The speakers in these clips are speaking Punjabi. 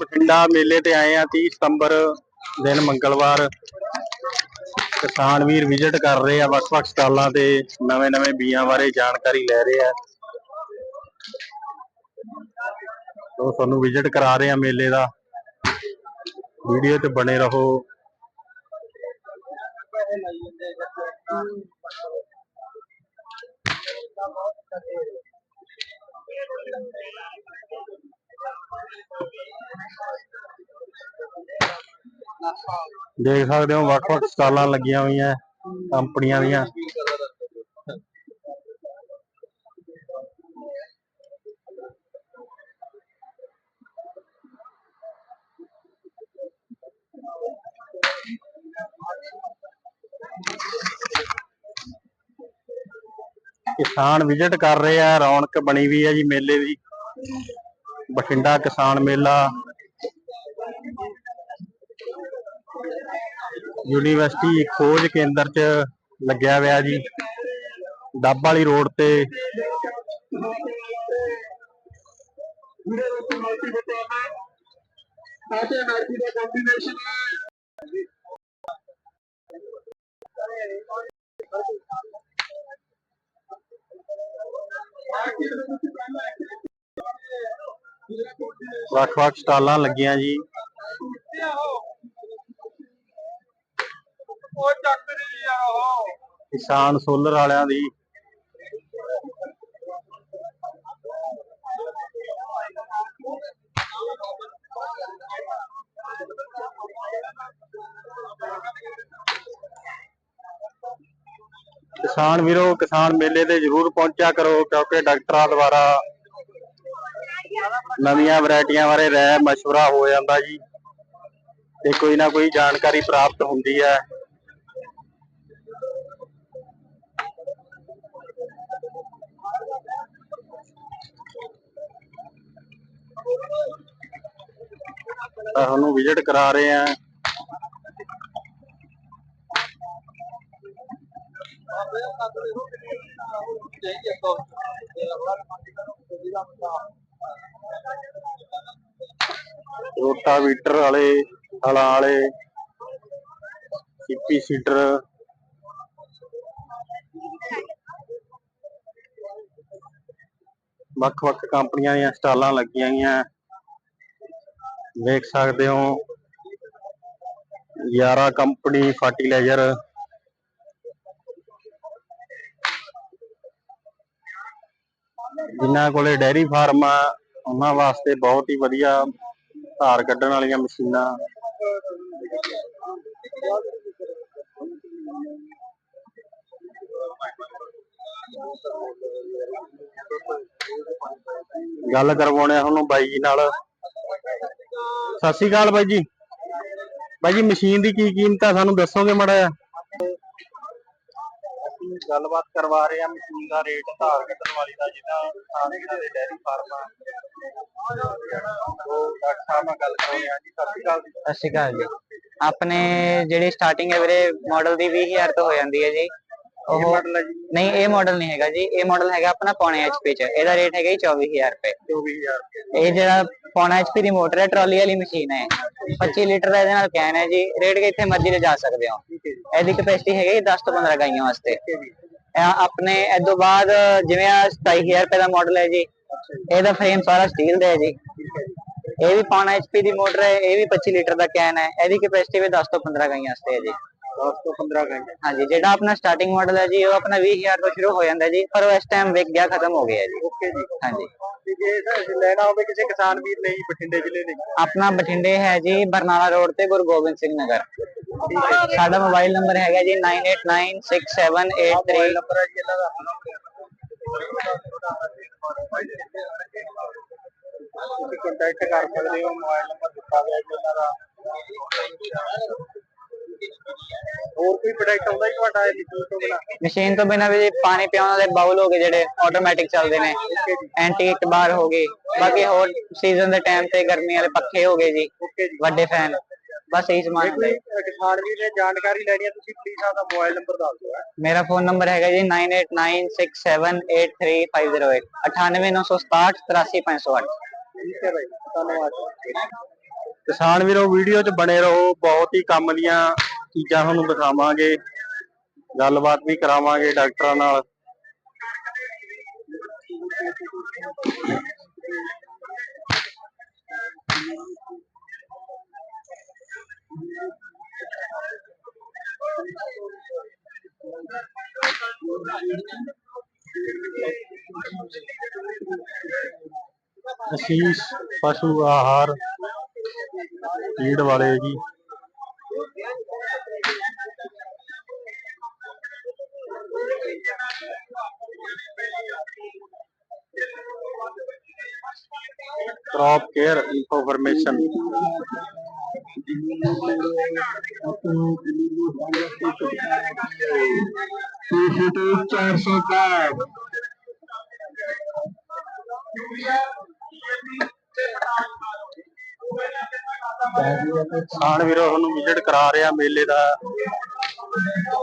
ਬਠਿੰਡਾ ਮੇਲੇ ਤੇ ਆਏ ਆ 30 ਸਤੰਬਰ ਦਿਨ ਮੰਗਲਵਾਰ। ਕਿਸਾਨ ਵੀਰ ਵਿਜ਼ਿਟ ਕਰ ਰਹੇ ਆ ਵੱਖ-ਵੱਖ ਸਟਾਲਾਂ ਤੇ, ਨਵੇਂ-ਨਵੇਂ ਬੀਆਂ ਬਾਰੇ ਜਾਣਕਾਰੀ ਲੈ ਰਹੇ ਆ। ਤੋਂ ਤੁਹਾਨੂੰ ਵਿਜ਼ਿਟ ਕਰਾ ਰਹੇ ਆ ਮੇਲੇ ਦਾ। ਵੀਡੀਓ ਤੇ ਬਣੇ ਰਹੋ। ਦੇਖ ਸਕਦੇ ਹੋ ਵੱਖ-ਵੱਖ ਸਟਾਲਾਂ ਲੱਗੀਆਂ ਹੋਈਆਂ, ਕੰਪਨੀਆਂ ਦੀਆਂ। ਕਿਸਾਨ ਵਿਜ਼ਿਟ ਕਰ ਰਹੇ ਆ, ਰੌਣਕ ਬਣੀ ਵੀ ਹੈ ਜੀ ਮੇਲੇ ਦੀ। ਬਠਿੰਡਾ ਕਿਸਾਨ ਮੇਲਾ। ਯੂਨੀਵਰਸਿਟੀ ਖੋਜ ਕੇਂਦਰ ਚ ਲੱਗਿਆ ਹੋਇਆ ਜੀ। ਡੱਬ ਵਾਲੀ ਰੋਡ ਤੇ ਵੱਖ-ਵੱਖ ਸਟਾਲਾਂ ਲੱਗੀਆਂ ਜੀ। ਕਿਸਾਨ ਸੋਲਰ ਵਾਲਿਆਂ ਦੀ। ਕਿਸਾਨ ਵੀਰੋ, ਕਿਸਾਨ ਮੇਲੇ ਤੇ ਜਰੂਰ ਪਹੁੰਚਿਆ ਕਰੋ, ਕਿਉਂਕਿ ਡਾਕਟਰਾਂ ਦੁਆਰਾ ਨਵੀਆਂ ਵੈਰਾਈਟੀਆਂ ਬਾਰੇ ਰਾਏ ਮਸ਼ਵਰਾ ਹੋ ਜਾਂਦਾ ਜੀ। ਤੇ ਕੋਈ ਨਾ ਕੋਈ ਜਾਣਕਾਰੀ ਪ੍ਰਾਪਤ ਹੁੰਦੀ ਹੈ। ਤੁਹਾਨੂੰ ਵਿਜ਼ਿਟ ਕਰਾ ਰਹੇ ਆ ਰੋਟਾਵੀਟਰ ਵਾਲੇ, ਹਲਾਂ ਵਾਲੇ ਸੀਪੀ ਸੀਡਰ। ਵੱਖ-ਵੱਖ ਕੰਪਨੀਆਂ ਦੀਆਂ ਸਟਾਲਾਂ ਲੱਗੀਆਂ ਗਈਆਂ ਵੇਖ ਸਕਦੇ ਹੋ, ਯਾਰਾ ਕੰਪਨੀ ਫਰਟੀਲਾਈਜ਼ਰ। ਜਿਨ੍ਹਾਂ ਕੋਲੇ ਡੈਰੀ ਫਾਰਮ ਆ, ਉਹਨਾਂ ਵਾਸਤੇ ਬਹੁਤ ਹੀ ਵਧੀਆ ਧਾਰ ਕੱਢਣ ਵਾਲੀਆਂ ਮਸ਼ੀਨਾਂ। ਗੱਲ ਕਰਵਾਉਣੇ ਆ ਤੁਹਾਨੂੰ ਬਾਈ ਜੀ ਨਾਲ। ਸਤਿ ਸ਼੍ਰੀ ਅਕਾਲ ਬਾਈ ਜੀ। ਬਾਈ ਜੀ, ਮਸ਼ੀਨ ਦੀ ਕੀ ਕੀਮਤ ਆ? ਸਾਨੂੰ ਦੱਸੋਗੇ ਮਾੜਾ ਜਿਹਾ? ਗੱਲਬਾਤ ਕਰਵਾ ਰਹੇ ਆ ਮਸ਼ੀਨ ਦਾ ਰੇਟ ਧਾਰ ਕੱਢਣ ਵਾਲੀ ਦਾ ਜਿਹਦਾ ਸਾਰੇ ਦੇ ਡੈਰੀ ਫਾਰਮ ਆ। ਉਹ ਡਾਕਟਰ ਸਾਹਿਬ ਨਾਲ ਗੱਲ ਕਰਾਂਗੇ ਹਾਂ ਜੀ। ਸਤਿ ਸ਼੍ਰੀ ਅਕਾਲ ਜੀ। ਸਤਿ ਸ਼੍ਰੀ ਅਕਾਲ ਜੀ। ਆਪਣੇ ਜਿਹੜੀ ਸਟਾਰਟਿੰਗ ਹੈ ਵੀਰੇ ਮਾਡਲ ਦੀ 20000 ਤੋਂ ਹੋ ਜਾਂਦੀ ਹੈ ਜੀ। ਉਹ ਮਾਡਲ ਹੈ। ਜੀ ਨਹੀਂ ਇਹ ਮਾਡਲ ਨਹੀਂ ਹੈਗਾ ਜੀ। ਇਹ ਮਾਡਲ ਹੈਗਾ ਆਪਣਾ ਪੌਣੇ HP ਚ। ਇਹਦਾ ਰੇਟ ਹੈਗਾ ਜੀ 24000 ਰੁਪਏ। 24000 ਰੁਪਏ। ਇਹ ਜਿਹੜਾ ਪੌਣਾ HP ਦੀ ਮੋਟਰ ਹੈ ਟਰਾਲੀ ਵਾਲੀ ਮਸ਼ੀਨ ਹੈ। 25 ਲੀਟਰ ਦਾ ਇਹਦੇ ਨਾਲ ਕੈਨ ਹੈ ਜੀ। ਰੇਟ ਕਿੱਥੇ ਮਰਜ਼ੀ ਲੈ ਜਾ ਸਕਦੇ ਹੋ। ਇਹਦੀ ਕਪੈਸਿਟੀ ਹੈਗੀ 10 ਤੋਂ 15 ਗਾਈਆਂ ਵਾਸਤੇ। ਆਪਣੇ ਇਹ ਤੋਂ ਬਾਅਦ ਜਿਵੇਂ ਆ 27000 ਰੁਪਏ ਦਾ ਮਾਡਲ ਹੈ ਜੀ। ਇਹਦਾ ਫਰੇਮ ਸਾਰਾ ਸਟੀਲ ਦਾ ਹੈ ਜੀ। ਇਹ ਵੀ ਪੌਣਾ HP ਦੀ ਮੋਟਰ ਹੈ ਇਹ ਵੀ 25 ਲੀਟਰ ਦਾ ਕੈਨ ਹੈ। ਇਹਦੀ ਕਪੈਸਿਟੀ ਵੀ 10 ਤੋਂ 15 ਗਾਈਆਂ ਵਾਸਤੇ ਹੈ ਜੀ। 10 ਤੋਂ 15 ਘੰਟੇ ਹਾਂਜੀ ਜਿਹੜਾ ਆਪਣਾ ਸਟਾਰਟਿੰਗ ਮਾਡਲ ਹੈ ਜੀ ਉਹ ਆਪਣਾ 20000 ਤੋਂ ਸ਼ੁਰੂ ਹੋ ਜਾਂਦਾ ਜੀ ਪਰ ਉਹ ਇਸ ਟਾਈਮ ਵਿਕ ਗਿਆ ਖਤਮ ਹੋ ਗਿਆ ਜੀ ਓਕੇ ਜੀ ਹਾਂਜੀ ਤੇ ਜੇ ਅਸੀਂ ਲੈਣਾ ਹੋਵੇ ਕਿਸੇ ਕਿਸਾਨ ਵੀਰ ਲਈ ਬਠਿੰਡੇ ਜ਼ਿਲ੍ਹੇ ਲਈ ਆਪਣਾ ਬਠਿੰਡੇ ਹੈ ਜੀ ਬਰਨਾਲਾ ਰੋਡ ਤੇ ਗੁਰੂ ਗੋਬਿੰਦ ਸਿੰਘ ਨਗਰ ਸਾਡਾ ਮੋਬਾਈਲ ਨੰਬਰ ਹੈਗਾ ਜੀ 98967883 ਨੰਬਰ ਹੈ ਜੀ ਇਹਨਾਂ ਦਾ। ਤੁਸੀਂ ਕੰਟੈਕਟ ਕਰ ਸਕਦੇ ਹੋ ਮੋਬਾਈਲ ਨੰਬਰ ਦਿੱਤਾ ਗਿਆ ਜੀ ਇਹਨਾਂ ਦਾ। ਹੋਰ ਕੋਈ ਪ੍ਰੋਡਕਟ ਆਉਂਦਾ ਜੀ ਤੁਹਾਡਾ ਇਹ ਮਸ਼ੀਨ ਤੋਂ ਬਿਨਾਂ ਮਸ਼ੀਨ ਤੋਂ ਬਿਨਾਂ ਵੀ ਪਾਣੀ ਪਿਆਉਣ ਵਾਲੇ ਬਾਉਲ ਹੋ ਗਏ ਜਿਹੜੇ ਆਟੋਮੈਟਿਕ ਚੱਲਦੇ ਨੇ ਐਂਟੀਕ ਬਾਰ ਹੋ ਗਏ ਬਾਕੀ ਹੋਰ ਸੀਜ਼ਨ ਦੇ ਟਾਈਮ ਤੇ ਗਰਮੀ ਵਾਲੇ ਪੱਖੇ ਹੋ ਗਏ ਜੀ ਵੱਡੇ ਫੈਨ ਬਸ ਇਹੀ ਸਮਾਨ ਹੁੰਦਾ ਜੀ ਕਿਸਾਨ ਵੀਰ ਨੇ ਜਾਣਕਾਰੀ ਲੈਣੀ ਹੈ ਤੁਸੀਂ ਪਲੀਜ਼ ਆਪਦਾ ਮੋਬਾਈਲ ਨੰਬਰ ਦੱਸ ਦਿਓ ਮੇਰਾ ਫੋਨ ਨੰਬਰ ਹੈਗਾ ਜੀ 9896783508 98967 83508 ਠੀਕ ਹੈ ਭਾਈ ਧੰਨਵਾਦ ਕਿਸਾਨ ਵੀਰੋ ਵੀਡੀਓ 'ਚ ਬਣੇ ਰਹੋ ਬਹੁਤ ਹੀ ਕੰਮ ਦੀਆਂ ਚੀਜ਼ਾਂ ਤੁਹਾਨੂੰ ਦਿਖਾਵਾਂਗੇ ਗੱਲਬਾਤ ਵੀ ਕਰਾਵਾਂਗੇ ਡਾਕਟਰਾਂ ਨਾਲ। ਅਸ਼ੀਸ਼ ਪਸ਼ੂ ਆਹਾਰ ਫੀਡ ਵਾਲੇ ਜੀ। Crop care information. ਕਿਸਾਨ ਵੀਰੋ, ਤੁਹਾਨੂੰ ਵਿਜ਼ਿਟ ਕਰਾ ਰਿਹਾ ਮੇਲੇ ਦਾ।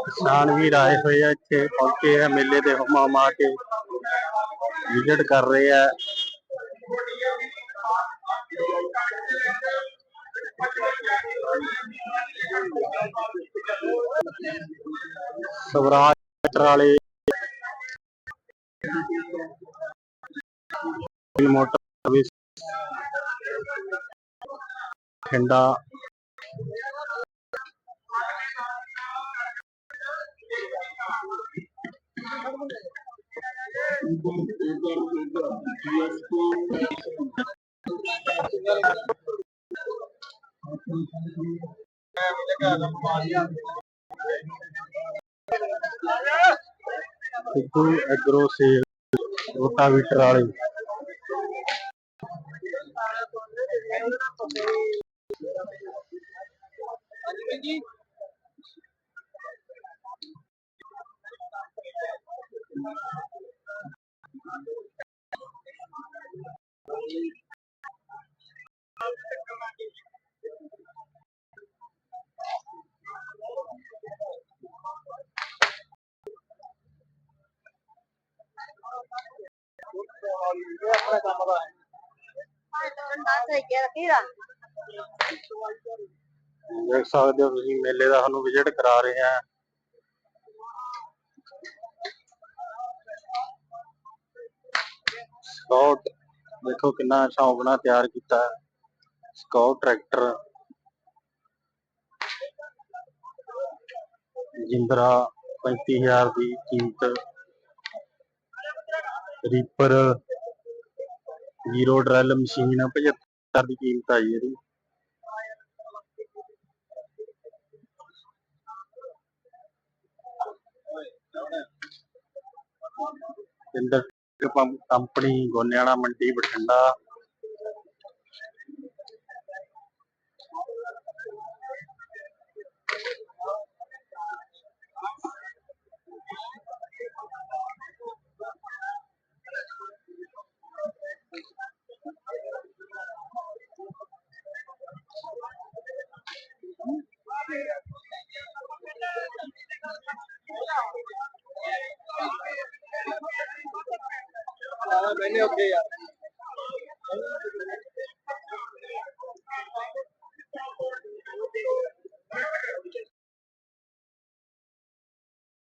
ਕਿਸਾਨ ਵੀਰ ਆਏ ਹੋਏ ਆ ਇੱਥੇ, ਪਹੁੰਚੇ ਆ ਮੇਲੇ ਦੇ ਹੁਮਾ ਮਾ ਕੇ। ਵਿਜ਼ਿਟ ਕਰ ਰਹੇ ਆ। ਸਵਰਾਜ ਟਰੈਕਟਰ ਵਾਲੇ ਮੋਟਰ ਸਰਵਿਸ ਠੰਡਾ ਸਿੱਧੂ ਐਗਰੋ ਸੇਲ ਰੋਟਾਵੀਟਰ ਵਾਲੇ। ਦੇਖ ਸਕਦੇ ਹੋ ਤੁਸੀਂ, ਮੇਲੇ ਦਾ ਤੁਹਾਨੂੰ ਵਿਜ਼ਿਟ ਕਰਾ ਰਹੇ ਆ। ਸਕਾਊਟ ਦੇਖੋ ਕਿੰਨਾ ਸ਼ੌਂਕ ਨਾਲ ਤਿਆਰ ਕੀਤਾ। ਹੈ। ਟਰੈਕਟਰ ਜਿੰਦਰਾ 35000 ਦੀ ਕੀਮਤ। ਰੀਪਰ ਜ਼ੀਰੋ ਡਰੈਲ ਮਸ਼ੀਨ 75 ਦੀ ਕੀਮਤ ਆਈ ਇਹਦੀ ਇੰਦਰ ਪੰਪ ਕੰਪਨੀ ਗੋਨਿਆਣਾ ਮੰਡੀ ਬਠਿੰਡਾ Amém, meu Deus.